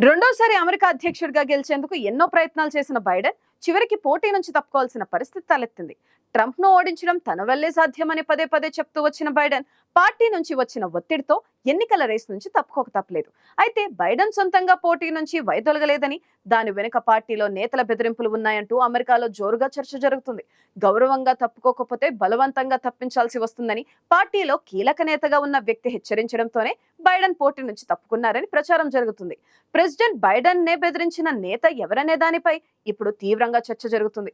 రెండోసారి అమెరికా అధ్యక్షుడిగా గెలిచేందుకు ఎన్నో ప్రయత్నాలు చేసిన బైడెన్ చివరికి పోటీ నుంచి తప్పుకోవాల్సిన పరిస్థితి తలెత్తింది. ట్రంప్ను ఓడించడం తన వల్లే సాధ్యమని పదే పదే చెప్తూ వచ్చిన బైడెన్ పార్టీ నుంచి వచ్చిన ఒత్తిడితో ఎన్నికల రేస్ నుంచి తప్పుకోక తప్పలేదు. అయితే బైడెన్ సొంతంగా పోటీ నుంచి వైదొలగలేదని దాని వెనుక పార్టీలో నేతల బెదిరింపులు ఉన్నాయంటూ అమెరికాలో జోరుగా చర్చ జరుగుతుంది. గౌరవంగా తప్పుకోకపోతే బలవంతంగా తప్పించాల్సి వస్తుందని పార్టీలో కీలక నేతగా ఉన్న వ్యక్తి హెచ్చరించడంతోనే బైడెన్ పోటీ నుంచి తప్పుకున్నారని ప్రచారం జరుగుతుంది. ప్రెసిడెంట్ బైడెన్ నే బెదిరించిన నేత ఎవరనే దానిపై ఇప్పుడు తీవ్రంగా చర్చ జరుగుతుంది.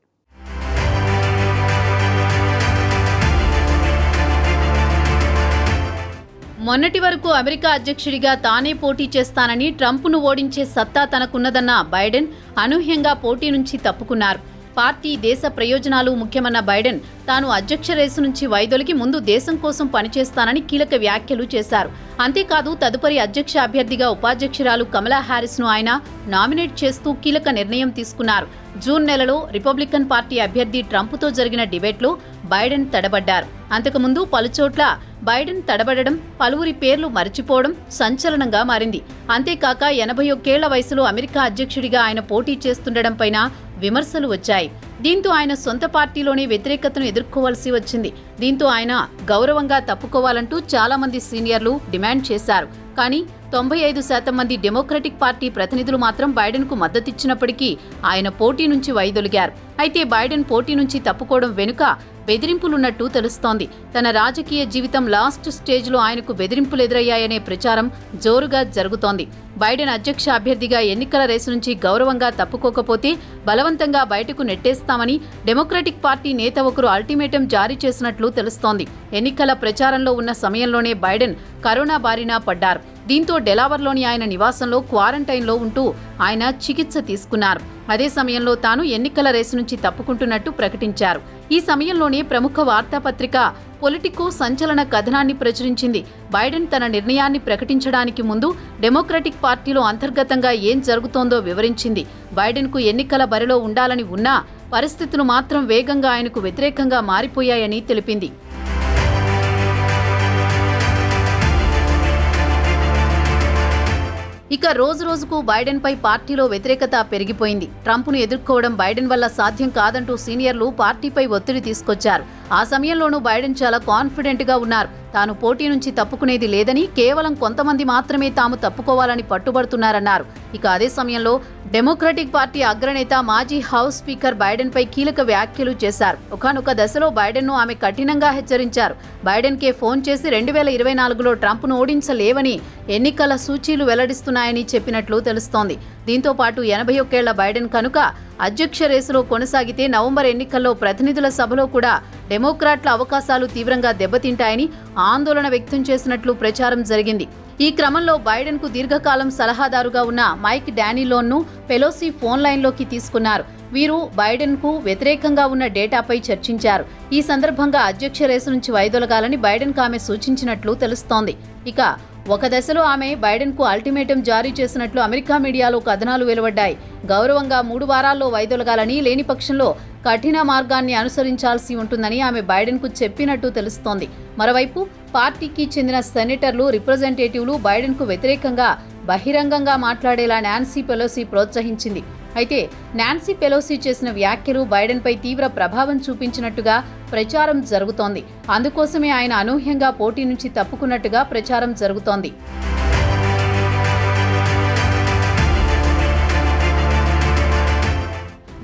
మొన్నటి వరకు అమెరికా అధ్యక్షుడిగా తానే పోటీ చేస్తానని ట్రంప్ను ఓడించే సత్తా తనకున్నదన్న బైడెన్ అనూహ్యంగా పోటీ నుంచి తప్పుకున్నారు. పార్టీ దేశ ప్రయోజనాలు ముఖ్యమన్న బైడెన్ తాను అధ్యక్ష రేసు నుంచి వైదొలిగి ముందు దేశం కోసం పనిచేస్తానని కీలక వ్యాఖ్యలు చేశారు. అంతేకాదు తదుపరి అధ్యక్ష అభ్యర్థిగా ఉపాధ్యక్షురాలు కమలా హారిస్ను ఆయన నామినేట్ చేస్తూ కీలక నిర్ణయం తీసుకున్నారు. జూన్ నెలలో రిపబ్లికన్ పార్టీ అభ్యర్థి ట్రంప్తో జరిగిన డిబేట్లో బైడెన్ తడబడ్డారు. అంతకుముందు పలుచోట్ల బైడెన్ తడబడడం పలువురి పేర్లు మరచిపోవడం సంచలనంగా మారింది. అంతేకాక ఎనభై ఒక్కేళ్ళ వయసులో అమెరికా అధ్యక్షుడిగా ఆయన పోటీ చేస్తుండడంపైన విమర్శలు వచ్చాయి. దీంతో ఆయన సొంత పార్టీలోనే వ్యతిరేకతను ఎదుర్కోవాల్సి వచ్చింది. దీంతో ఆయన గౌరవంగా తప్పుకోవాలంటూ చాలామంది సీనియర్లు డిమాండ్ చేశారు. కానీ తొంభై ఐదు శాతం మంది డెమోక్రటిక్ పార్టీ ప్రతినిధులు మాత్రం బైడెన్కు మద్దతిచ్చినప్పటికీ ఆయన పోటీ నుంచి వైదొలిగారు. అయితే బైడెన్ పోటీ నుంచి తప్పుకోవడం వెనుక బెదిరింపులున్నట్టు తెలుస్తోంది. తన రాజకీయ జీవితం లాస్ట్ స్టేజ్లో ఆయనకు బెదిరింపులు ఎదురయ్యాయనే ప్రచారం జోరుగా జరుగుతోంది. బైడెన్ అధ్యక్ష అభ్యర్థిగా ఎన్నికల రేసు నుంచి గౌరవంగా తప్పుకోకపోతే బలవంతంగా బయటకు నెట్టేస్తామని డెమోక్రటిక్ పార్టీ నేత ఒకరు అల్టిమేటం జారీ చేసినట్లు తెలుస్తోంది. ఎన్నికల ప్రచారంలో ఉన్న సమయంలోనే బైడెన్ కరోనా బారిన పడ్డారు. దీంతో డెలావర్లోని ఆయన నివాసంలో క్వారంటైన్లో ఉంటూ ఆయన చికిత్స తీసుకున్నారు. అదే సమయంలో తాను ఎన్నికల రేసు నుంచి తప్పుకుంటున్నట్టు ప్రకటించారు. ఈ సమయంలోనే ప్రముఖ వార్తాపత్రిక పొలిటికో సంచలన కథనాన్ని ప్రచురించింది. బైడెన్ తన నిర్ణయాన్ని ప్రకటించడానికి ముందు డెమోక్రటిక్ పార్టీలో అంతర్గతంగా ఏం జరుగుతోందో వివరించింది. బైడెన్కు ఎన్నికల బరిలో ఉండాలని ఉన్నా పరిస్థితులు మాత్రం వేగంగా ఆయనకు వ్యతిరేకంగా మారిపోయాయని తెలిపింది. ఇక రోజు రోజుకు బైడెన్ పై పార్టీలో వ్యతిరేకత పెరిగిపోయింది. ట్రంప్ను ఎదుర్కోవడం బైడెన్ వల్ల సాధ్యం కాదంటూ సీనియర్లు పార్టీపై ఒత్తిడి తీసుకొచ్చారు. ఆ సమయంలోనూ బైడెన్ చాలా కాన్ఫిడెంట్గా ఉన్నారు. తాను పోటీ నుంచి తప్పుకునేది లేదని కేవలం కొంతమంది మాత్రమే తాము తప్పుకోవాలని పట్టుబడుతున్నారన్నారు. ఇక అదే సమయంలో డెమోక్రటిక్ పార్టీ అగ్రనేత మాజీ హౌస్ స్పీకర్ బైడెన్ పై కీలక వ్యాఖ్యలు చేశారు. ఒకనొక దశలో బైడెన్ను ఆమె కఠినంగా హెచ్చరించారు. బైడెన్ కే ఫోన్ చేసి రెండు వేల ఇరవై నాలుగులో ట్రంప్ను ఓడించలేవని ఎన్నికల సూచీలు వెల్లడిస్తున్నాయని చెప్పినట్లు తెలుస్తోంది. దీంతో పాటు ఎనభై ఒక్కేళ్ళ బైడెన్ కనుక అధ్యక్ష రేసులో కొనసాగితే నవంబర్ ఎన్నికల్లో ప్రతినిధుల సభలో కూడా డెమోక్రాట్ల అవకాశాలు తీవ్రంగా దెబ్బతింటాయని ఆందోళన వ్యక్తం చేసినట్లు ప్రచారం జరిగింది. ఈ క్రమంలో బైడెన్కు దీర్ఘకాలం సలహాదారుగా ఉన్న మైక్ డానిలోన్ను పెలోసి ఫోన్ లైన్లోకి తీసుకున్నారు. వీరు బైడెన్కు వ్యతిరేకంగా ఉన్న డేటాపై చర్చించారు. ఈ సందర్భంగా అధ్యక్ష రేసు నుంచి వైదొలగాలని బైడెన్కు ఆమె సూచించినట్లు తెలుస్తోంది. ఇక ఒక దశలో ఆమె బైడెన్కు అల్టిమేటం జారీ చేసినట్లు అమెరికా మీడియాలో కథనాలు వెలువడ్డాయి. గౌరవంగా మూడు వారాల్లో వైదొలగాలని లేని పక్షంలో కఠిన మార్గాన్ని అనుసరించాల్సి ఉంటుందని ఆమె బైడెన్కు చెప్పినట్టు తెలుస్తోంది. మరోవైపు పార్టీకి చెందిన సెనేటర్లు రిప్రజెంటేటివ్లు బైడెన్కు వ్యతిరేకంగా బహిరంగంగా మాట్లాడేలా నాన్సీ పెలోసి ప్రోత్సహించింది. అయితే నాన్సీ పెలోసి చేసిన వ్యాఖ్యలు బైడెన్పై తీవ్ర ప్రభావం చూపించినట్టుగా ప్రచారం జరుగుతోంది. అందుకోసమే ఆయన అనూహ్యంగా పోటీ నుంచి తప్పుకున్నట్టుగా ప్రచారం జరుగుతోంది.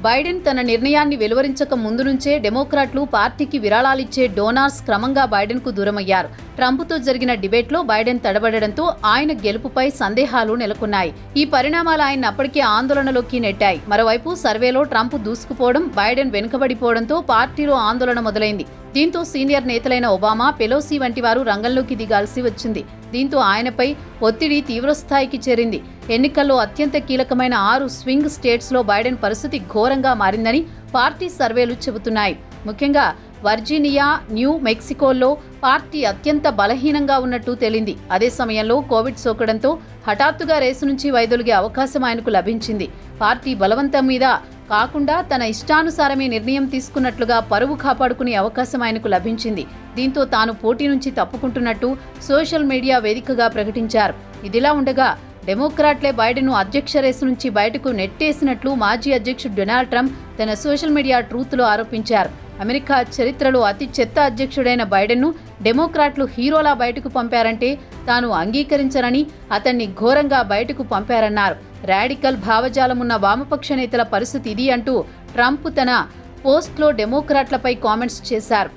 బైడెన్ తన నిర్ణయాన్ని వెలువరించక ముందు నుంచే డెమోక్రాట్లు పార్టీకి విరాళాలిచ్చే డోనార్స్ క్రమంగా బైడెన్కు దూరమయ్యారు. ట్రంప్తో జరిగిన డిబేట్లో బైడెన్ తడబడడంతో ఆయన గెలుపుపై సందేహాలు నెలకొన్నాయి. ఈ పరిణామాలు ఆయన అప్పటికే ఆందోళనలోకి నెట్టాయి. మరోవైపు సర్వేలో ట్రంప్ దూసుకుపోవడం బైడెన్ వెనుకబడిపోవడంతో పార్టీలో ఆందోళన మొదలైంది. దీంతో సీనియర్ నేతలైన ఒబామా పెలోసి వంటి వారు రంగంలోకి దిగాల్సి వచ్చింది. దీంతో ఆయనపై ఒత్తిడి తీవ్రస్థాయికి చేరింది. ఎన్నికల్లో అత్యంత కీలకమైన ఆరు స్వింగ్ స్టేట్స్లో బైడెన్ పరిస్థితి ఘోరంగా మారిందని పార్టీ సర్వేలు చెబుతున్నాయి. ముఖ్యంగా వర్జీనియా న్యూ మెక్సికోల్లో పార్టీ అత్యంత బలహీనంగా ఉన్నట్టు తేలింది. అదే సమయంలో కోవిడ్ సోకడంతో హఠాత్తుగా రేసు నుంచి వైదొలిగే అవకాశం ఆయనకు లభించింది. పార్టీ బలవంతం మీద కాకుండా తన ఇష్టానుసారమే నిర్ణయం తీసుకున్నట్లుగా పరువు కాపాడుకునే అవకాశం ఆయనకు లభించింది. దీంతో తాను పోటీ నుంచి తప్పుకుంటున్నట్టు సోషల్ మీడియా వేదికగా ప్రకటించారు. ఇదిలా ఉండగా డెమోక్రాట్లే బైడెన్ను అధ్యక్ష రేసు నుంచి బయటకు నెట్టేసినట్లు మాజీ అధ్యక్షుడు డొనాల్డ్ ట్రంప్ తన సోషల్ మీడియా ట్రూత్లో ఆరోపించారు. అమెరికా చరిత్రలో అతి చెత్త అధ్యక్షుడైన బైడెన్ను డెమోక్రాట్లు హీరోలా బయటకు పంపారంటే తాను అంగీకరించరని అతన్ని ఘోరంగా బయటకు పంపారన్నారు. రాడికల్ భావజాలమున్న వామపక్ష నేతల పరిస్థితి ఇది అంటూ ట్రంప్ తన పోస్ట్లో డెమోక్రాట్లపై కామెంట్స్ చేశారు.